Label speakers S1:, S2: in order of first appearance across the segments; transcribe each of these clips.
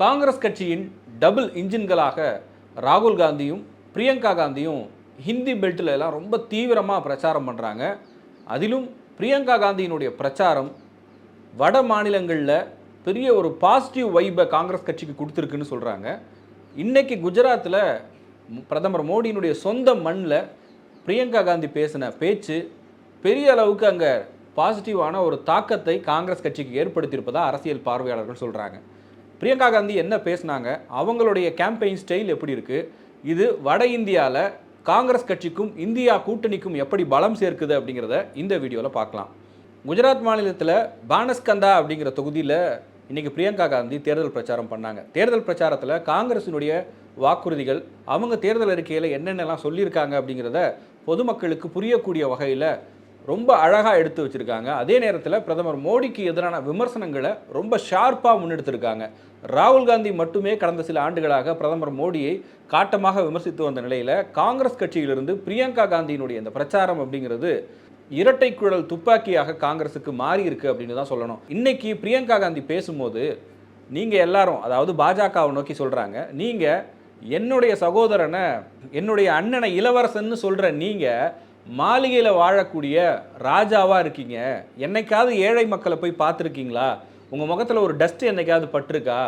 S1: காங்கிரஸ் கட்சியின் டபுள் இன்ஜின்களாக ராகுல் காந்தியும் பிரியங்கா காந்தியும் ஹிந்தி பெல்ட்டில் எல்லாம் ரொம்ப தீவிரமாக பிரச்சாரம் பண்ணுறாங்க அதிலும் பிரியங்கா காந்தியினுடைய பிரச்சாரம் வட மாநிலங்களில் பெரிய ஒரு பாசிட்டிவ் வைப்பை காங்கிரஸ் கட்சிக்கு கொடுத்துருக்குன்னு சொல்கிறாங்க இன்றைக்கி குஜராத்தில் பிரதமர் மோடியினுடைய சொந்த மண்ணில் பிரியங்கா காந்தி பேசின பேச்சு பெரிய அளவுக்கு அங்கே பாசிட்டிவான ஒரு தாக்கத்தை காங்கிரஸ் கட்சிக்கு ஏற்படுத்தியிருப்பதாக அரசியல் பார்வையாளர்கள் சொல்கிறாங்க பிரியங்கா காந்தி என்ன பேசினாங்க? அவங்களுடைய கேம்பெயின் ஸ்டைல் எப்படி இருக்குது இது வட இந்தியாவில் காங்கிரஸ் கட்சிக்கும் இந்தியா கூட்டணிக்கும் எப்படி பலம் சேர்க்குது அப்படிங்கிறத இந்த வீடியோவில் பார்க்கலாம். குஜராத் மாநிலத்தில் பானஸ்கந்தா அப்படிங்கிற தொகுதியில் இன்றைக்கி பிரியங்கா காந்தி தேர்தல் பிரச்சாரம் பண்ணாங்க. தேர்தல் பிரச்சாரத்தில் காங்கிரசினுடைய வாக்குறுதிகள் அவங்க தேர்தல் அறிக்கையில் என்னென்னலாம் சொல்லியிருக்காங்க அப்படிங்கிறத பொதுமக்களுக்கு புரியக்கூடிய வகையில் ரொம்ப அழகாக எடுத்து வச்சுருக்காங்க. அதே நேரத்தில் பிரதமர் மோடிக்கு எதிரான விமர்சனங்களை ரொம்ப ஷார்ப்பாக முன்னெடுத்திருக்காங்க. ராகுல் காந்தி மட்டுமே கடந்த சில ஆண்டுகளாக பிரதமர் மோடியை காட்டமாக விமர்சித்து வந்த நிலையில் காங்கிரஸ் கட்சியிலிருந்து பிரியங்கா காந்தியினுடைய இந்த பிரச்சாரம் அப்படிங்கிறது இரட்டை குழல் துப்பாக்கியாக காங்கிரஸுக்கு மாறி இருக்கு அப்படின்னு தான் சொல்லணும். இன்னைக்கு பிரியங்கா காந்தி பேசும்போது நீங்கள் எல்லாரும் அதாவது பாஜகவை நோக்கி சொல்கிறாங்க நீங்கள் என்னுடைய சகோதரனை என்னுடைய அண்ணனை இளவரசன்னு சொல்கிற நீங்கள் மாளிகையில் வாழக்கூடிய ராஜாவாக இருக்கீங்க. என்னைக்காவது ஏழை மக்களை போய் பார்த்துருக்கீங்களா? உங்கள் முகத்தில் ஒரு டஸ்ட் என்றைக்காவது பட்டிருக்கா?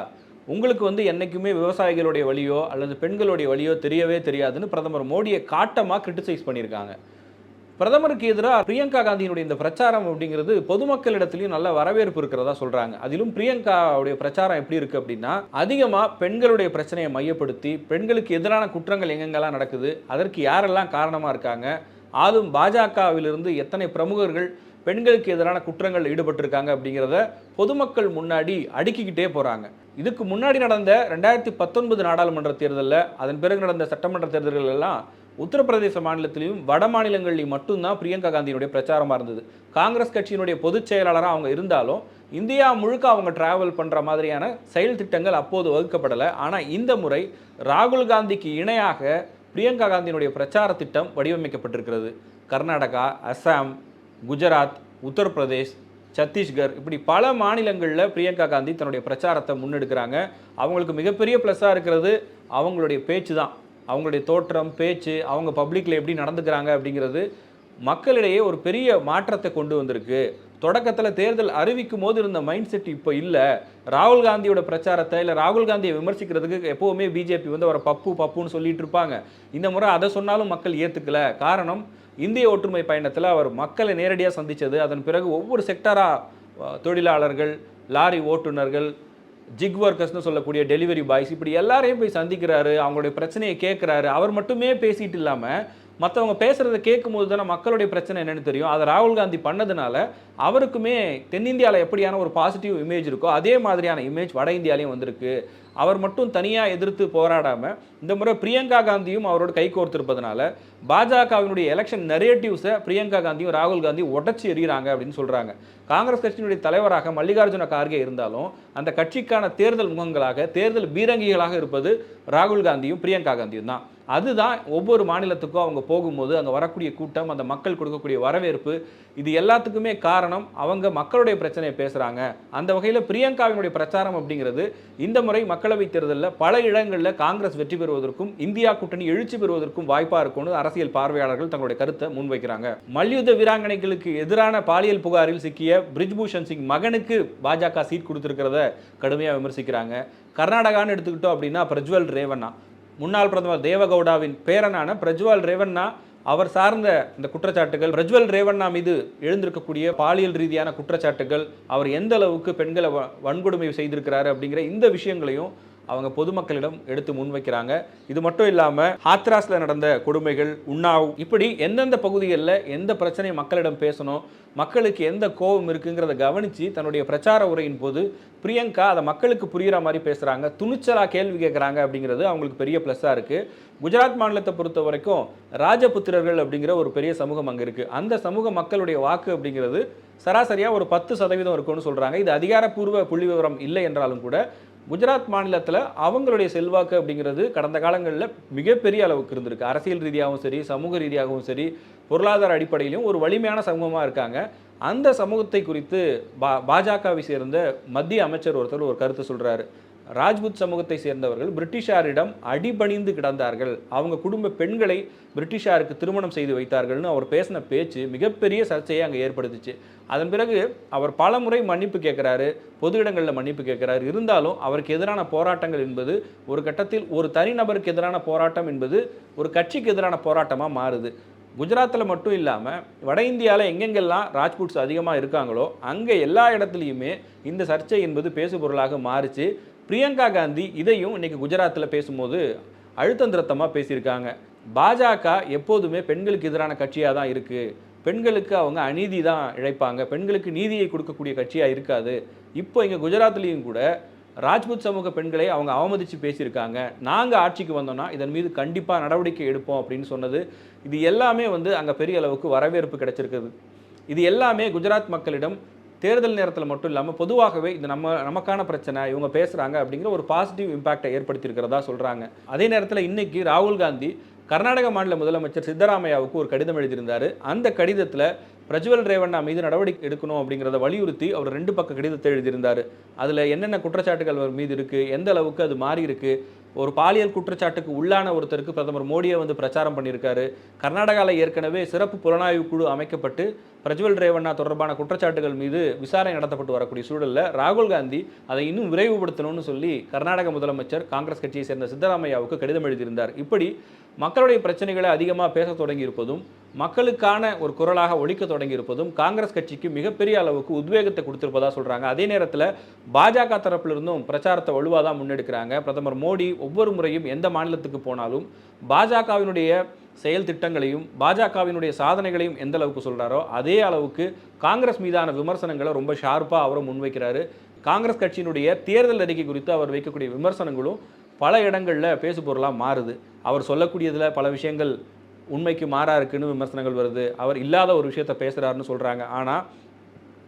S1: உங்களுக்கு வந்து என்றைக்குமே விவசாயிகளுடைய வழியோ அல்லது பெண்களுடைய வழியோ தெரியவே தெரியாதுன்னு பிரதமர் மோடியை காட்டமாக கிரிட்டிசைஸ் பண்ணியிருக்காங்க. பிரதமருக்கு எதிராக பிரியங்கா காந்தியினுடைய இந்த பிரச்சாரம் அப்படிங்கிறது பொதுமக்களிடத்திலையும் நல்ல வரவேற்பு இருக்கிறதா சொல்கிறாங்க அதிலும் பிரியங்காவுடைய பிரச்சாரம் எப்படி இருக்குது அப்படின்னா அதிகமாக பெண்களுடைய பிரச்சனையை மையப்படுத்தி பெண்களுக்கு எதிரான குற்றங்கள் எங்கெங்கெல்லாம் நடக்குது அதற்கு யாரெல்லாம் காரணமாக இருக்காங்க அதுவும் பாஜகவிலிருந்து எத்தனை பிரமுகர்கள் பெண்களுக்கு எதிரான குற்றங்கள் ஈடுபட்டிருக்காங்க அப்படிங்கிறத பொதுமக்கள் முன்னாடி அடுக்கிக்கிட்டே போகிறாங்க இதுக்கு முன்னாடி நடந்த ரெண்டாயிரத்தி பத்தொன்பது நாடாளுமன்ற தேர்தலில் அதன் பிறகு நடந்த சட்டமன்ற தேர்தல்கள் எல்லாம் உத்தரப்பிரதேச மாநிலத்திலையும் வட மாநிலங்கள்லையும் மட்டும்தான் பிரியங்கா காந்தியினுடைய பிரச்சாரமாக இருந்தது. காங்கிரஸ் கட்சியினுடைய பொதுச் செயலாளராக அவங்க இருந்தாலும் இந்தியா முழுக்க அவங்க டிராவல் பண்ணுற மாதிரியான செயல் திட்டங்கள் அப்போது வகுக்கப்படலை. ஆனால் இந்த முறை ராகுல் காந்திக்கு இணையாக பிரியங்கா காந்தியினுடைய பிரச்சார திட்டம் வடிவமைக்கப்பட்டிருக்கிறது. கர்நாடகா அஸ்ஸாம் குஜராத் உத்தரப்பிரதேஷ் சத்தீஸ்கர் இப்படி பல மாநிலங்களில் பிரியங்கா காந்தி தன்னுடைய பிரச்சாரத்தை முன்னெடுக்கிறாங்க. அவங்களுக்கு மிகப்பெரிய ப்ளஸ்ஸாக இருக்கிறது அவங்களுடைய பேச்சு தான் அவங்களுடைய தோற்றம் பேச்சு அவங்க பப்ளிக்கில் எப்படி நடந்துக்கிறாங்க அப்படிங்கிறது மக்களிடையே ஒரு பெரிய மாற்றத்தை கொண்டு வந்திருக்கு. தொடக்கத்தில் தேர்தல் அறிவிக்கும் போது இருந்த மைண்ட் செட் இப்போ இல்லை. ராகுல் காந்தியோட பிரச்சாரத்தை இல்லை ராகுல் காந்தியை விமர்சிக்கிறதுக்கு எப்போவுமே பிஜேபி வந்து அவரை பப்பு பப்புன்னு சொல்லிட்டு இருப்பாங்க. இந்த முறை அதை சொன்னாலும் மக்கள் ஏற்றுக்கல காரணம் இந்திய ஒற்றுமை பயணத்தில் அவர் மக்களை நேரடியாக சந்தித்தது அதன் பிறகு ஒவ்வொரு செக்டராக தொழிலாளர்கள் லாரி ஓட்டுநர்கள் ஜிக் ஒர்க்கர்ஸ்னு சொல்லக்கூடிய டெலிவரி பாய்ஸ் இப்படி எல்லாரையும் போய் சந்திக்கிறாரு. அவங்களுடைய பிரச்சனையை கேட்குறாரு அவர் மட்டுமே பேசிட்டு இல்லாமல் மற்றவங்க பேசுகிறத கேட்கும்போது தானே மக்களுடைய பிரச்சனை என்னென்னு தெரியும். அதை ராகுல் காந்தி பண்ணதுனால அவருக்குமே தென்னிந்தியாவில் எப்படியான ஒரு பாசிட்டிவ் இமேஜ் இருக்கோ அதே மாதிரியான இமேஜ் வட இந்தியாலையும் வந்திருக்கு. அவர் மட்டும் தனியாக எதிர்த்து போராடாமல் இந்த முறை பிரியங்கா காந்தியும் அவரோட கை கோர்த்திருப்பதனால பாஜகவினுடைய எலெக்ஷன் நெரேட்டிவ்ஸை பிரியங்கா காந்தியும் ராகுல் காந்தியும் உடச்சி எறிகிறாங்க அப்படின்னு சொல்கிறாங்க காங்கிரஸ் கட்சியினுடைய தலைவராக மல்லிகார்ஜுன கார்கே இருந்தாலும் அந்த கட்சிக்கான தேர்தல் முகங்களாக தேர்தல் பீரங்கிகளாக இருப்பது ராகுல் காந்தியும் பிரியங்கா காந்தியும் தான். அதுதான் ஒவ்வொரு மாநிலத்துக்கும் அவங்க போகும்போது அங்கே வரக்கூடிய கூட்டம் அந்த மக்கள் கொடுக்கக்கூடிய வரவேற்பு இது எல்லாத்துக்குமே காரணம் அவங்க மக்களுடைய பிரச்சனையை பேசுகிறாங்க அந்த வகையில் பிரியங்காவினுடைய பிரச்சாரம் அப்படிங்கிறது இந்த முறை மக்களவைத் தேர்தலில் பல இடங்களில் காங்கிரஸ் வெற்றி பெறுவதற்கும் இந்தியா கூட்டணி எழுச்சி பெறுவதற்கும் வாய்ப்பாக இருக்கும்னு அரசியல் பார்வையாளர்கள் தங்களுடைய கருத்தை முன்வைக்கிறாங்க. மல்யுத்த வீராங்கனைகளுக்கு எதிரான பாலியல் புகாரில் சிக்கிய பிரிஜ்பூஷன் சிங் மகனுக்கு பாஜக சீட் கொடுத்துருக்கிறத கடுமையாக விமர்சிக்கிறாங்க. கர்நாடகான்னு எடுத்துக்கிட்டோம் அப்படின்னா பிரஜ்வல் ரேவண்ணா. முன்னாள் பிரதமர் தேவகவுடாவின் பேரனான பிரஜ்வால் ரேவண்ணா அவர் சார்ந்த இந்த குற்றச்சாட்டுகள் பிரஜ்வல் ரேவண்ணா மீது எழுந்திருக்கக்கூடிய பாலியல் ரீதியான குற்றச்சாட்டுகள் அவர் எந்த அளவுக்கு பெண்களை வ- வன்கொடுமை செய்திருக்கிறாரு அப்படிங்கிற இந்த விஷயங்களையும் அவங்க பொதுமக்களிடம் எடுத்து முன்வைக்கிறாங்க. இது மட்டும் இல்லாமல் ஹாத்ராஸில் நடந்த கொடுமைகள் உண்ணாவ் இப்படி எந்தெந்த பகுதிகளில் எந்த பிரச்சனையை மக்களிடம் பேசணும் மக்களுக்கு எந்த கோபம் இருக்குங்கிறத கவனித்து தன்னுடைய பிரச்சார உரையின் போது பிரியங்கா அதை மக்களுக்கு புரிகிற மாதிரி பேசுகிறாங்க துணிச்சலாக கேள்வி கேட்குறாங்க அப்படிங்கிறது அவங்களுக்கு பெரிய ப்ளஸ்ஸாக இருக்குது குஜராத் மாநிலத்தை பொறுத்த வரைக்கும் ராஜபுத்திரர்கள் அப்படிங்கிற ஒரு பெரிய சமூகம் அங்கே இருக்குது அந்த சமூக மக்களுடைய வாக்கு அப்படிங்கிறது சராசரியாக ஒரு பத்து சதவீதம் இருக்கும்னு சொல்கிறாங்க இது அதிகாரப்பூர்வ புள்ளி விவரம் இல்லை என்றாலும் கூட குஜராத் மாநிலத்தில் அவங்களுடைய செல்வாக்கு அப்படிங்கிறது கடந்த காலங்களில் மிகப்பெரிய அளவுக்கு இருந்திருக்கு. அரசியல் ரீதியாகவும் சரி சமூக ரீதியாகவும் சரி பொருளாதார அடிப்படையிலும் ஒரு வலிமையான சமூகமாக இருக்காங்க. அந்த சமூகத்தை குறித்து பா பாஜகவை சேர்ந்த மத்திய அமைச்சர் ஒருத்தர் ஒரு கருத்து சொல்கிறாரு ராஜ்புத் சமூகத்தை சேர்ந்தவர்கள் பிரிட்டிஷாரிடம் அடிபணிந்து கிடந்தார்கள். அவங்க குடும்ப பெண்களை பிரிட்டிஷாருக்கு திருமணம் செய்து வைத்தார்கள்னு அவர் பேசின பேச்சு மிகப்பெரிய சர்ச்சையை அங்கே ஏற்படுத்துச்சு. அதன் பிறகு அவர் பல முறை மன்னிப்பு கேட்குறாரு பொது இடங்களில் மன்னிப்பு கேட்குறாரு. இருந்தாலும் அவருக்கு எதிரான போராட்டங்கள் என்பது ஒரு கட்டத்தில் ஒரு தனிநபருக்கு எதிரான போராட்டம் என்பது ஒரு கட்சிக்கு எதிரான போராட்டமாக மாறுது. குஜராத்தில் மட்டும் இல்லாமல் வட இந்தியாவில் எங்கெங்கெல்லாம் ராஜ்புட்ஸ் அதிகமாக இருக்காங்களோ அங்கே எல்லா இடத்துலையுமே இந்த சர்ச்சை என்பது பேசுபொருளாக மாறுச்சு. பிரியங்கா காந்தி இதையும் இன்னைக்கு குஜராத்தில் பேசும்போது அழுத்தந்திரத்தமாக பேசியிருக்காங்க. பாஜக எப்போதுமே பெண்களுக்கு எதிரான கட்சியாக தான் இருக்குது பெண்களுக்கு அவங்க அநீதி தான் இழைப்பாங்க. பெண்களுக்கு நீதியை கொடுக்கக்கூடிய கட்சியாக இருக்காது. இப்போ இங்கே குஜராத்லேயும் கூட ராஜ்புத் சமூக பெண்களை அவங்க அவமதித்து பேசியிருக்காங்க. நாங்கள் ஆட்சிக்கு வந்தோம்னா இதன் மீது கண்டிப்பாக நடவடிக்கை எடுப்போம் அப்படின்னு சொன்னது. இது எல்லாமே வந்து அங்கே பெரிய அளவுக்கு வரவேற்பு கிடைச்சிருக்குது. இது எல்லாமே குஜராத் மக்களிடம் தேர்தல் நேரத்தில் மட்டும் இல்லாமல் பொதுவாகவே இது நம்ம நமக்கான பிரச்சனை இவங்க பேசுகிறாங்க அப்படிங்கிற ஒரு பாசிட்டிவ் இம்பாக்டை ஏற்படுத்தியிருக்கிறதா சொல்கிறாங்க அதே நேரத்தில் இன்னைக்கு ராகுல் காந்தி கர்நாடக மாநில முதலமைச்சர் சித்தராமையாவுக்கு ஒரு கடிதம் எழுதியிருந்தார். அந்த கடிதத்தில் பிரஜ்வல் ரேவண்ணா மீது நடவடிக்கை எடுக்கணும் அப்படிங்கிறத வலியுறுத்தி அவர் ரெண்டு பக்க கடிதத்தை எழுதியிருந்தார். அதில் என்னென்ன குற்றச்சாட்டுகள் அவர் மீது இருக்குது எந்த அளவுக்கு அது மாறி இருக்குது ஒரு பாலியல் குற்றச்சாட்டுக்கு உள்ளான ஒருத்தருக்கு பிரதமர் மோடியை வந்து பிரச்சாரம் பண்ணியிருக்காரு. கர்நாடகாவில் ஏற்கனவே சிறப்பு புலனாய்வு குழு அமைக்கப்பட்டு பிரஜ்வல் ரேவண்ணா தொடர்பான குற்றச்சாட்டுகள் மீது விசாரணை நடத்தப்பட்டு வரக்கூடிய சூழலில் ராகுல் காந்தி அதை இன்னும் விரைவுபடுத்தணும்னு சொல்லி கர்நாடக முதலமைச்சர் காங்கிரஸ் கட்சியை சேர்ந்த சித்தராமையாவுக்கு கடிதம் எழுதியிருந்தார். இப்படி மக்களுடைய பிரச்சனைகளை அதிகமாக பேச தொடங்கியிருப்பதும் மக்களுக்கான ஒரு குரலாக ஒழிக்க தொடங்கியிருப்பதும் காங்கிரஸ் கட்சிக்கு மிகப்பெரிய அளவுக்கு உத்வேகத்தை கொடுத்திருப்பதா சொல்கிறாங்க அதே நேரத்தில் பாஜக தரப்பிலிருந்தும் பிரச்சாரத்தை வலுவாக தான் முன்னெடுக்கிறாங்க. பிரதமர் மோடி ஒவ்வொரு முறையும் எந்த மாநிலத்துக்கு போனாலும் பாஜகவினுடைய செயல் திட்டங்களையும் பாஜகவினுடைய சாதனைகளையும் எந்த அளவுக்கு சொல்கிறாரோ அதே அளவுக்கு காங்கிரஸ் மீதான விமர்சனங்களை ரொம்ப ஷார்ப்பாக அவரும் முன்வைக்கிறாரு. காங்கிரஸ் கட்சியினுடைய தேர்தல் அறிக்கை குறித்து அவர் வைக்கக்கூடிய விமர்சனங்களும் பல இடங்களில் பேசுபொருளாக மாறுது. அவர் சொல்லக்கூடியதில் பல விஷயங்கள் உண்மைக்கு மாறா இருக்குன்னு விமர்சனங்கள் வருது. அவர் இல்லாத ஒரு விஷயத்தை பேசுகிறாருன்னு சொல்கிறாங்க ஆனால்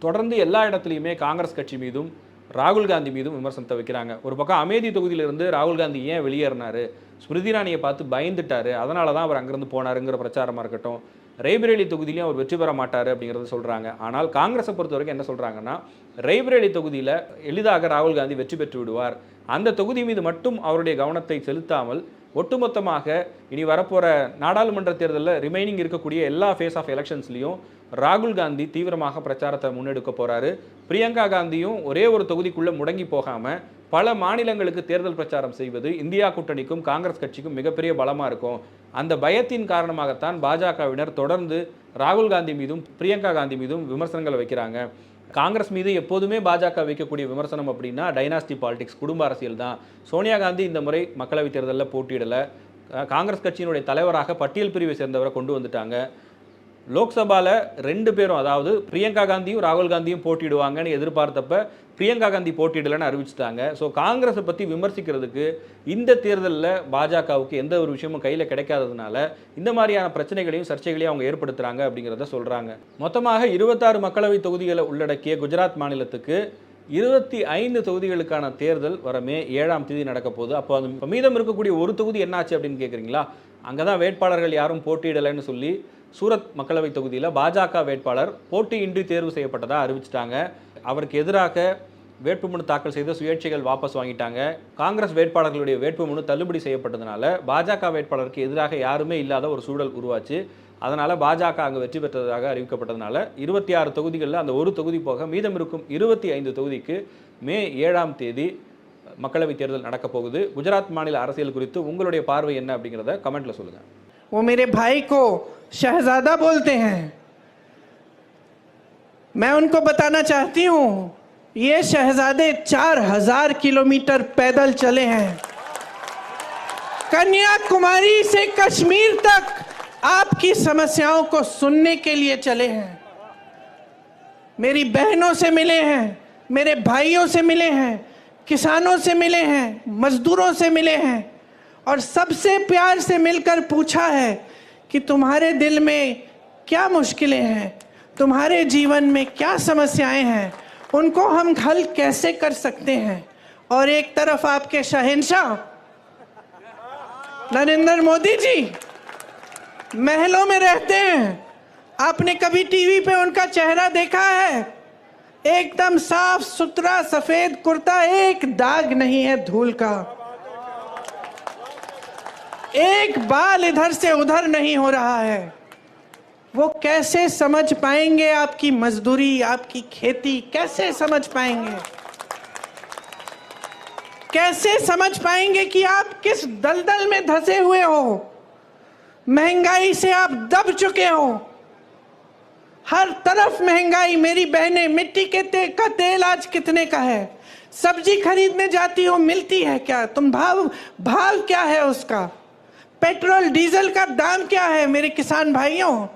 S1: தொடர்ந்து எல்லா இடத்துலையுமே காங்கிரஸ் கட்சி மீதும் ராகுல் காந்தி மீதும் விமர்சனத்தை வைக்கிறாங்க. ஒரு பக்கம் அமேதி தொகுதியிலிருந்து ராகுல் காந்தி ஏன் வெளியேறினார்? ஸ்மிருதி இரானியை பார்த்து பயந்துட்டார். அதனால தான் அவர் அங்கேருந்து போனாருங்கிற பிரச்சாரமாக இருக்கட்டும். ரேபரேலி தொகுதியிலையும் அவர் வெற்றி பெற மாட்டார் அப்படிங்கிறத சொல்கிறாங்க ஆனால் காங்கிரஸை பொறுத்த வரைக்கும் என்ன சொல்கிறாங்கன்னா ரேபரேலி தொகுதியில் எளிதாக ராகுல் காந்தி வெற்றி பெற்று விடுவார். அந்த தொகுதி மீது மட்டும் அவருடைய கவனத்தை செலுத்தாமல் ஒட்டுமொத்தமாக இனி வரப்போகிற நாடாளுமன்ற தேர்தலில் ரிமைனிங் இருக்கக்கூடிய எல்லா ஃபேஸ் ஆஃப் எலெக்ஷன்ஸ்லையும் ராகுல் காந்தி தீவிரமாக பிரச்சாரத்தை முன்னெடுக்க போகிறாரு பிரியங்கா காந்தியும் ஒரே ஒரு தொகுதிக்குள்ளே முடங்கி போகாமல் பல மாநிலங்களுக்கு தேர்தல் பிரச்சாரம் செய்வது இந்தியா கூட்டணிக்கும் காங்கிரஸ் கட்சிக்கும் மிகப்பெரிய பலமாக இருக்கும். அந்த பயத்தின் காரணமாகத்தான் பாஜகவினர் தொடர்ந்து ராகுல் காந்தி மீதும் பிரியங்கா காந்தி மீதும் விமர்சனங்களை வைக்கிறாங்க. காங்கிரஸ் மீது எப்போதுமே பாஜக வைக்கக்கூடிய விமர்சனம் அப்படின்னா டைனாஸ்டி பாலிடிக்ஸ் குடும்ப அரசியல் தான். சோனியா காந்தி இந்த முறை மக்களவைத் தேர்தலில் போட்டியிடலை. காங்கிரஸ் கட்சியினுடைய தலைவராக பட்டியல் பிரிவை சேர்ந்தவரை கொண்டு வந்துட்டாங்க. லோக்சபாவில் ரெண்டு பேரும் அதாவது பிரியங்கா காந்தியும் ராகுல் காந்தியும் போட்டிடுவாங்கன்னு எதிர்பார்த்தப்ப பிரியங்கா காந்தி போட்டியிடலன்னு அறிவிச்சிட்டாங்க. ஸோ காங்கிரஸை பற்றி விமர்சிக்கிறதுக்கு இந்த தேர்தலில் பாஜகவுக்கு எந்த ஒரு விஷயமும் கையில் கிடைக்காததுனால இந்த மாதிரியான பிரச்சனைகளையும் சர்ச்சைகளையும் அவங்க ஏற்படுத்துகிறாங்க அப்படிங்கிறத சொல்கிறாங்க மொத்தமாக இருபத்தாறு மக்களவை தொகுதிகளை உள்ளடக்கிய குஜராத் மாநிலத்துக்கு இருபத்தி ஐந்து தொகுதிகளுக்கான தேர்தல் வர மே ஏழாம் தேதி நடக்க போகுது. அப்போ அது மீதம் இருக்கக்கூடிய ஒரு தொகுதி என்னாச்சு அப்படின்னு கேட்குறீங்களா அங்கே தான் வேட்பாளர்கள் யாரும் போட்டியிடலைன்னு சொல்லி சூரத் மக்களவை தொகுதியில் பாஜக வேட்பாளர் போட்டியின்றி தேர்வு செய்யப்பட்டதாக அறிவிச்சிட்டாங்க. அவருக்கு எதிராக வேட்புமனு தாக்கல் செய்த சுயேட்சைகள் வாபஸ் வாங்கிட்டாங்க. காங்கிரஸ் வேட்பாளர்களுடைய வேட்புமனு தள்ளுபடி செய்யப்பட்டதுனால பாஜக வேட்பாளருக்கு எதிராக யாருமே இல்லாத ஒரு சூழல் உருவாச்சு. அதனால் பாஜக அங்கே வெற்றி பெற்றதாக அறிவிக்கப்பட்டதுனால இருபத்தி ஆறு தொகுதிகளில் அந்த ஒரு தொகுதி போக மீதம் இருக்கும் இருபத்தி ஐந்து தொகுதிக்கு மே ஏழாம் தேதி மக்களவைத் தேர்தல் நடக்கப் போகுது. குஜராத் மாநில அரசியல் குறித்து உங்களுடைய பார்வை என்ன அப்படிங்கிறத கமெண்ட்டில் சொல்லுங்கள்
S2: वो मेरे भाई को शहजादा बोलते हैं। मैं उनको बताना चाहती हूँ, ये शहजादे चार हज़ार किलोमीटर पैदल चले हैं। कन्याकुमारी से कश्मीर तक आपकी समस्याओं को सुनने के लिए चले हैं। मेरी बहनों से मिले हैं, मेरे भाइयों से मिले हैं, किसानों से मिले हैं, मजदूरों से मिले हैं और सबसे प्यार से मिलकर पूछा है कि तुम्हारे दिल में क्या मुश्किलें हैं? तुम्हारे जीवन में क्या समस्याएँ हैं? उनको हम हल कैसे कर सकते हैं? और एक तरफ़ आपके शहनशाह, नरेंद्र मोदी जी, महलों में रहते हैं। आपने कभी टीवी पे उनका चेहरा देखा है? एकदम साफ़ सुथरा सफ़ेद कुर्ता, एक दाग नहीं है धूल का। एक बाल इधर से उधर नहीं हो रहा है। वो कैसे समझ पाएँगे आपकी मजदूरी आपकी खेती? कैसे समझ पाएँगे? कैसे समझ पाएँगे कि आप किस दलदल में धसे हुए हो? महँगाई से आप दब चुके हो। हर तरफ़ महँगाई। मेरी बहनें मिट्टी के ते, का तेल आज कितने का है? सब्ज़ी खरीदने जाती हो मिलती है क्या? तुम भाव भाव क्या है उसका? पेट्रोल डीजल का दाम क्या है मेरे किसान भाइयों?